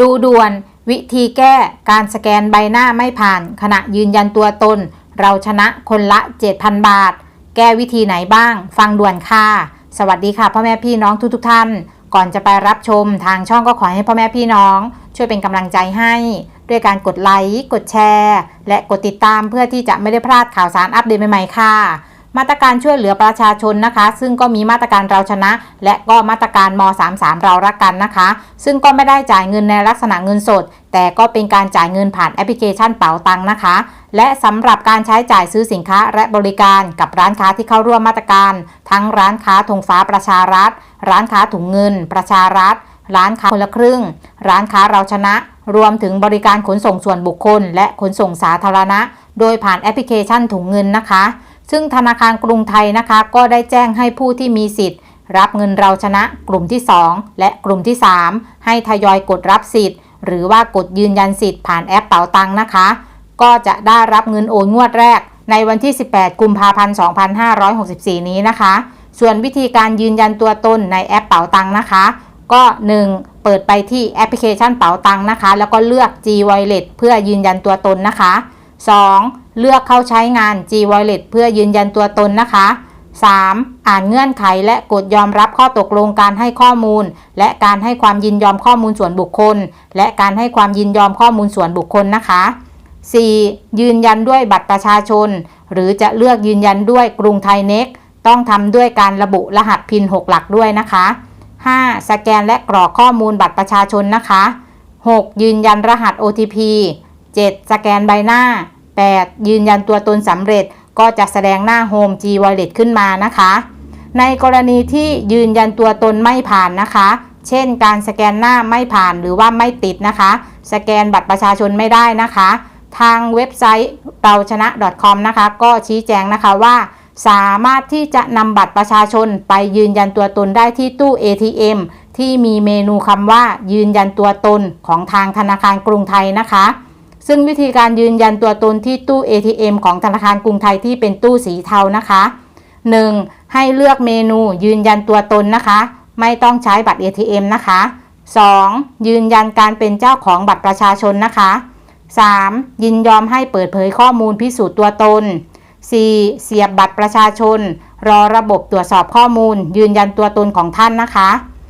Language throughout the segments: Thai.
ดูด่วนวิธีแก้การสแกนใบหน้าไม่ผ่าน ขณะยืนยันตัวตน เราชนะคนละ 7,000 บาท แก้วิธีไหนบ้าง ฟังด่วนค่ะ สวัสดีค่ะพ่อแม่พี่น้องทุกๆท่าน ก่อนจะไปรับชมทางช่องก็ขอให้พ่อแม่พี่น้อง ช่วยเป็นกำลังใจให้ ด้วยการกดไลค์กดแชร์ และกดติดตามเพื่อที่จะไม่ได้พลาดข่าวสารอัปเดตใหม่ๆค่ะ มาตรการช่วยเหลือประชาชนนะคะ ซึ่งก็มีมาตรการเราชนะ และก็มาตรการม 33 เรารักกันนะคะ ซึ่งก็ไม่ได้จ่ายเงินในลักษณะเงินสด แต่ก็เป็นการจ่ายเงินผ่านแอปพลิเคชันเป๋าตังค์นะคะ และสำหรับการใช้จ่ายซื้อสินค้าและบริการกับร้านค้าที่เข้าร่วมมาตรการ ทั้งร้านค้าธงฟ้าประชารัฐ ร้านค้าถุงเงิน ประชารัฐ ร้านค้าคนละครึ่ง ร้านค้าเราชนะ รวมถึงบริการขนส่งส่วนบุคคล และขนส่งสาธารณะ โดยผ่านแอปพลิเคชันถุงเงินนะคะ ซึ่งธนาคารกรุงไทยนะคะ ก็ได้แจ้งให้ผู้ที่มีสิทธิ์ รับเงินเราชนะกลุ่มที่ 2 และกลุ่มที่ 3 ให้ทยอยกดรับสิทธิ์ หรือว่ากดยืนยันสิทธิ์ผ่านแอปเป๋าตังนะคะ ก็จะได้รับเงินโอนงวดแรก ในวันที่ 18 กุมภาพันธ์ 2564 นี้นะคะ ส่วนวิธีการยืนยันตัวตนในแอปเป๋าตังนะคะ ก็ 1. เปิดไปที่แอปพลิเคชันเป๋าตังนะคะ แล้วก็เลือก G Wallet เพื่อยืนยันตัวตนนะคะ 2. เลือกเข้าใช้งาน G Wallet เพื่อยืนยันตัวตนนะคะ 3. อ่านเงื่อนไขและกดยอมรับข้อตกลงการให้ข้อมูล และการให้ความยินยอมข้อมูลส่วนบุคคล และการให้ความยินยอมข้อมูลส่วนบุคคลนะคะ 4. ยืนยันด้วยบัตรประชาชน หรือจะเลือกยืนยันด้วยกรุงไทยเน็กต้องทำด้วยการระบุรหัสพิน 6 หลักด้วยนะคะ 5. สแกนและกรอกข้อมูลบัตรประชาชนนะคะ 6. ยืนยันรหัส OTP 7. สแกนใบหน้า 8. ยืนยันตัวตนสำเร็จก็จะแสดงหน้า Home G Wallet ขึ้นมานะคะ ในกรณีที่ยืนยันตัวตนไม่ผ่านนะคะ เช่น การสแกนหน้าไม่ผ่านหรือว่าไม่ติดนะคะ สแกนบัตรประชาชนไม่ได้นะคะ ทางเว็บไซต์เราชนะ .com นะคะ ก็ชี้แจงนะคะว่า สามารถที่จะนำบัตรประชาชนไปยืนยันตัวตนได้ที่ตู้ ATM ที่มีเมนูคำว่ายืนยันตัวตนของทางธนาคารกรุงไทยนะคะ ซึ่งวิธีการยืนยันตัวตนที่ตู้ ATM ของธนาคารกรุงไทยที่เป็นตู้สีเทานะคะ 1. ให้เลือกเมนูยืนยันตัวตนนะคะ ไม่ต้องใช้บัตร ATM นะคะ 2. ยืนยันการเป็นเจ้าของบัตรประชาชนนะคะ 3. ยินยอมให้เปิดเผยข้อมูลพิสูจน์ตัวตน 4. เสียบบัตรประชาชน รอระบบตรวจสอบข้อมูล ยืนยันตัวตนของท่านนะคะ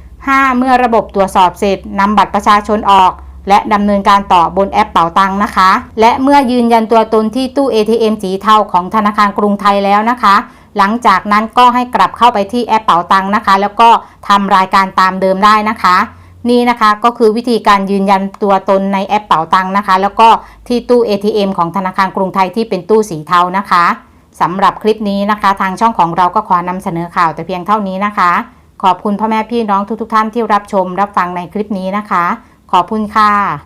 5. เมื่อระบบตรวจสอบเสร็จนำบัตรประชาชนออก และดำเนินการต่อบนแอปเป๋าตังนะคะ และเมื่อยืนยันตัวตนที่ตู้ ATM สีเทาของธนาคารกรุงไทยแล้วนะคะ หลังจากนั้นก็ให้กลับเข้าไปที่แอปเป๋าตังนะคะ แล้วก็ทำรายการตามเดิมได้นะคะนี่นะคะก็คือวิธีการยืนยันตัวตนในแอปเป๋าตังนะคะ แล้วก็ที่ตู้ ATM ของธนาคารกรุงไทยที่เป็นตู้สีเทานะคะสำหรับคลิปนี้นะคะ ทางช่องของเราก็ขอนำเสนอข่าวแต่เพียงเท่านี้นะคะ ขอบคุณพ่อแม่พี่น้องทุกๆทท่านที่รับชมรับฟังในคลิปนี้นะคะ ขอบคุณค่ะ